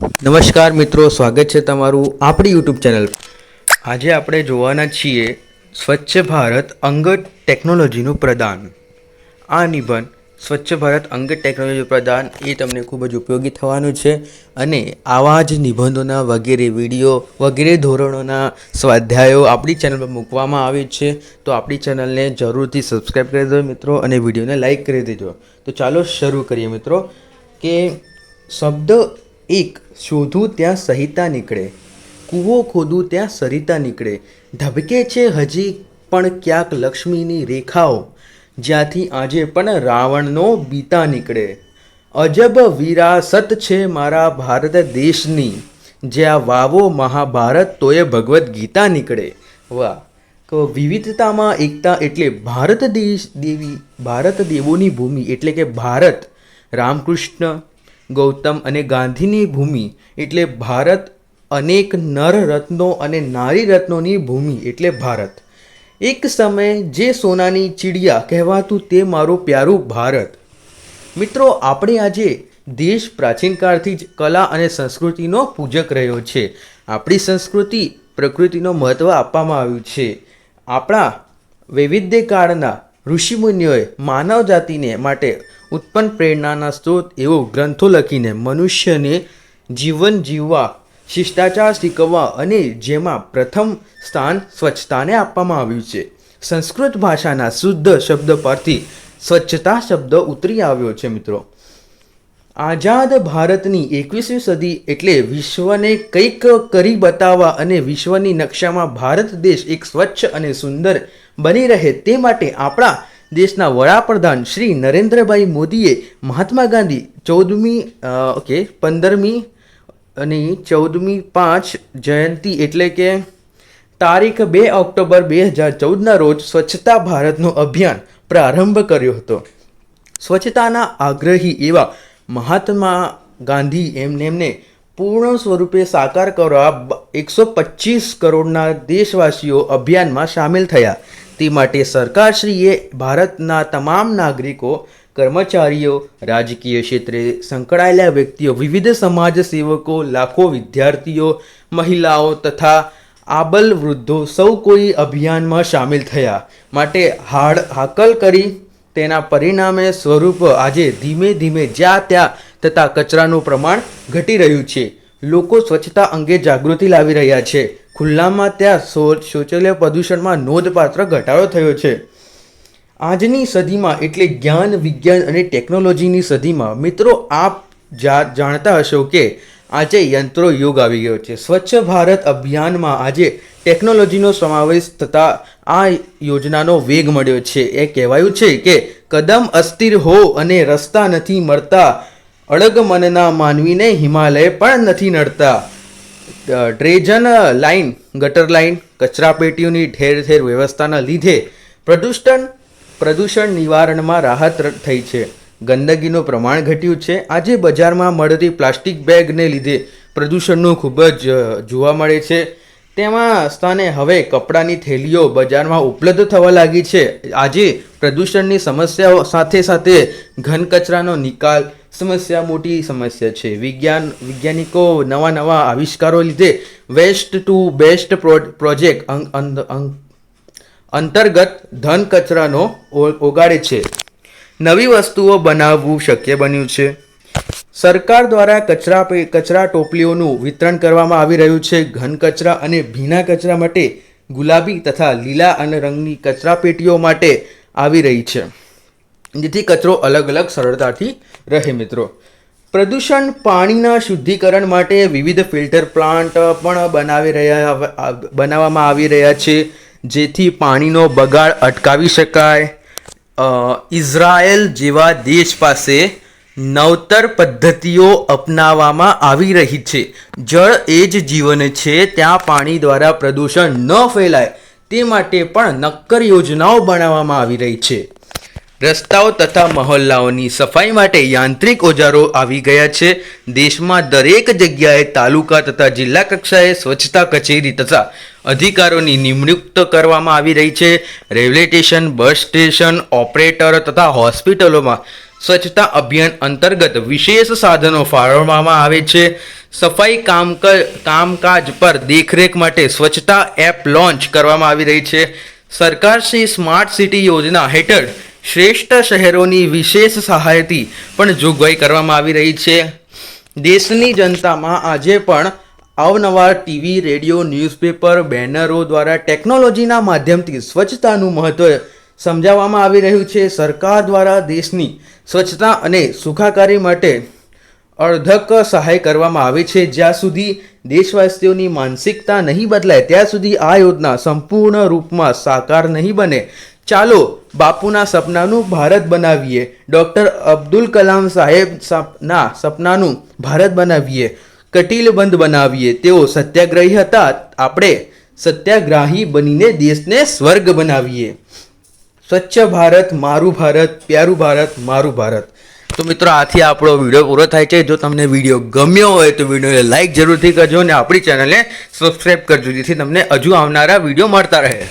નમસ્કાર મિત્રો, સ્વાગત છે તમારું આપણી યુટ્યુબ ચેનલ આજે આપણે જોવાના છીએ સ્વચ્છ ભારત અંગત ટેકનોલોજીનું પ્રદાન. આ નિબંધ સ્વચ્છ ભારત અંગત ટેકનોલોજી પ્રદાન એ તમને ખૂબ જ ઉપયોગી થવાનું છે અને આવા જ નિબંધોના વગેરે વીડિયો, વગેરે ધોરણોના સ્વાધ્યાયો આપણી ચેનલ પર મૂકવામાં આવે છે. તો આપણી ચેનલને જરૂરથી સબસ્ક્રાઈબ કરી દો મિત્રો અને વિડીયોને લાઇક કરી દેજો. તો ચાલો શરૂ કરીએ મિત્રો, કે શબ્દ એક, શોધું ત્યાં સહિતા નીકળે. કૂવો ખોદું ત્યાં સરિતા નીકળે. ધબકે છે હજી પણ ક્યાંક લક્ષ્મીની રેખાઓ. જ્યાંથી આજે પણ રાવણનો બીતા નીકળે. અજબ વિરાસત છે મારા ભારત દેશની. જ્યાં વાવો મહાભારત તોય ભગવદ્ ગીતા નીકળે. વાહ! તો વિવિધતામાં એકતા એટલે ભારત દેશ દેવી, ભારત દેવોની ભૂમિ એટલે કે ભારત. રામકૃષ્ણ ગૌતમ અને ગાંધીની ભૂમિ એટલે ભારત અનેક નર રત્નો અને નારી રત્નોની ભૂમિ એટલે ભારત. એક સમયે જે સોનાની ચીડિયા કહેવાતું તે મારું પ્યારું ભારત. મિત્રો, આપણે આજે દેશ પ્રાચીન કાળથી જ કલા અને સંસ્કૃતિનો પૂજક રહ્યો છે. આપણી સંસ્કૃતિ પ્રકૃતિનો મહત્ત્વ આપવામાં આવ્યું છે. આપણા વૈવિધ્યકાળના ઋષિમુનિઓએ માનવ જાતિને માટે ઉત્પન્ન પ્રેરણાના સ્ત્રોત એવો ગ્રંથો લખીને મનુષ્યને જીવન જીવવા, શિષ્ટાચાર શીખવવા અને જેમાં પ્રથમ સ્થાન સ્વચ્છતાને આપવામાં આવ્યું છે. સંસ્કૃત ભાષાના શુદ્ધ શબ્દ પરથી સ્વચ્છતા શબ્દ ઉતરી આવ્યો છે મિત્રો. આઝાદ ભારતની એકવીસમી સદી એટલે વિશ્વને કંઈક કરી બતાવવા અને વિશ્વની નકશામાં ભારત દેશ એક સ્વચ્છ અને સુંદર બની રહે તે માટે આપણા દેશના વડાપ્રધાન શ્રી નરેન્દ્રભાઈ મોદીએ મહાત્મા ગાંધી ચૌદમી ઓકે, પંદરમી અને ચૌદમી પાંચ જયંતિ એટલે કે તારીખ બે ઓક્ટોબર બે હજાર ચૌદના રોજ સ્વચ્છતા ભારતનો અભિયાન પ્રારંભ કર્યો હતો. સ્વચ્છતાના આગ્રહી એવા મહાત્મા ગાંધી એમને એમને પૂર્ણ સ્વરૂપે સાકાર કરવા એકસો પચીસ કરોડના દેશવાસીઓ અભિયાનમાં સામેલ થયા. તે માટે સરકારશ્રીએ ભારતના તમામ નાગરિકો, કર્મચારીઓ, રાજકીય ક્ષેત્રે સંકળાયેલા વ્યક્તિઓ, વિવિધ સમાજ સેવકો, લાખો વિદ્યાર્થીઓ, મહિલાઓ તથા આબલ વૃદ્ધો સૌ કોઈ અભિયાનમાં સામેલ થયા. માટે હાડ હાકલ કરી તેના પરિણામે સ્વરૂપ આજે ધીમે ધીમે જ્યાં ત્યાં તથા કચરાનું પ્રમાણ ઘટી રહ્યું છે. લોકો સ્વચ્છતા અંગે જાગૃતિ લાવી રહ્યા છે. ખુલ્લામાં ત્યાં શૌચાલય પ્રદૂષણમાં નોંધપાત્ર ઘટાડો થયો છે. આજની સદીમાં એટલે જ્ઞાન, વિજ્ઞાન અને ટેકનોલોજીની સદીમાં મિત્રો આપ જાણતા હશો કે આજે યંત્રો યુગ આવી ગયો છે. સ્વચ્છ ભારત અભિયાનમાં આજે ટેકનોલોજીનો સમાવેશ થતા આ યોજનાનો વેગ મળ્યો છે. એ કહેવાયું છે કે કદમ અસ્થિર હો અને રસ્તા નથી મળતા. અડગ મનના માનવીને હિમાલય પણ નથી નડતા. ડ્રેજન લાઈન, ગટર લાઈન કચરાપેટીઓની ઠેર ઠેર વ્યવસ્થાના લીધે પ્રદૂષણ પ્રદૂષણ નિવારણમાં રાહત થઈ છે. ગંદકીનું પ્રમાણ ઘટ્યું છે. આજે બજારમાં મળતી પ્લાસ્ટિક બેગને લીધે પ્રદૂષણનું ખૂબ જ જોવા મળે છે. તેમાં સ્થાને હવે કપડાની થેલીઓ બજારમાં ઉપલબ્ધ થવા લાગી છે. આજે પ્રદૂષણની સમસ્યાઓ સાથે સાથે ઘન કચરાનો નિકાલ સમસ્યા, મોટી સમસ્યા છે. વિજ્ઞાન, વૈજ્ઞાનિકો નવા નવા આવિષ્કારો લીધે વેસ્ટ ટુ બેસ્ટ પ્રોજેક્ટ અંતર્ગત ધન કચરાનો ઓગાડે છે. નવી વસ્તુઓ બનાવવું શક્ય બન્યું છે. સરકાર દ્વારા કચરા કચરા ટોપલીઓનું વિતરણ કરવામાં આવી રહ્યું છે. ઘન કચરા અને ભીના કચરા માટે ગુલાબી તથા લીલા અને રંગની કચરા પેટીઓ માટે આવી રહી છે. જેથી કચરો અલગ અલગ સરળતાથી રહે મિત્રો. પ્રદૂષણ પાણીના શુદ્ધિકરણ માટે વિવિધ ફિલ્ટર પ્લાન્ટ પણ બનાવી રહ્યા બનાવવામાં આવી રહ્યા છે. જેથી પાણીનો બગાડ અટકાવી શકાય. ઇઝરાયલ જેવા દેશ પાસે નવતર પદ્ધતિઓ અપનાવવામાં આવી રહી છે. જળ એ જ જીવન છે, ત્યાં પાણી દ્વારા પ્રદૂષણ ન ફેલાય. તે માટે પણ નક્કર યોજનાઓ બનાવવામાં આવી રહી છે. રસ્તાઓ તથા મહોલ્લાઓની સફાઈ માટે યાંત્રિક ઓજારો આવી ગયા છે. દેશમાં દરેક જગ્યાએ તાલુકા તથા જિલ્લા કક્ષાએ સ્વચ્છતા કચેરી તથા અધિકારોની નિમણૂક કરવામાં આવી રહી છે. Railway station, bus station, operator તથા હોસ્પિટલોમાં સ્વચ્છતા અભિયાન અંતર્ગત વિશેષ સાધનો ફાળવવામાં આવે છે. સફાઈ કામ કામકાજ પર દેખરેખ માટે સ્વચ્છતા એપ લોન્ચ કરવામાં આવી રહી છે. સરકારશ્રી સ્માર્ટ સિટી યોજના હેઠળ શ્રેષ્ઠ શહેરોની વિશેષ સહાયથી પણ જોગવાઈ કરવામાં આવી રહી છે. દેશની જનતામાં આજે પણ અવનવા ટીવી, રેડિયો, ન્યૂઝપેપર, બેનરો દ્વારા ટેકનોલોજીના માધ્યમથી સ્વચ્છતાનું મહત્વ સમજાવવામાં આવી રહ્યું છે. સરકાર દ્વારા દેશની સ્વચ્છતા અને સુખાકારી માટે અર્ધક સહાય કરવામાં આવે છે. જ્યાં સુધી દેશવાસીઓની માનસિકતા નહીં બદલાય, ત્યાં સુધી આ યોજના સંપૂર્ણ રૂપમાં સાકાર નહીં બને ચાલો બાપુના સપનાનું ભારત બનાવીએ. ડૉક્ટર અબ્દુલ કલામ સાહેબ ના સપનાનું ભારત બનાવીએ. કટિલબંધ બનાવીએ. તેઓ સત્યાગ્રહી હતા. આપણે સત્યાગ્રાહી બનીને દેશને સ્વર્ગ બનાવીએ. સ્વચ્છ ભારત, મારું ભારત, પ્યારું ભારત, મારું ભારત. તો મિત્રો, આથી આપણો વીડિયો પૂરો થાય છે. જો તમને વીડિયો ગમ્યો હોય તો વિડીયોને લાઇક જરૂરથી કરજો અને આપણી ચેનલને સબસ્ક્રાઈબ કરજો, જેથી તમને હજુ આવનારા વીડિયો મળતા રહે.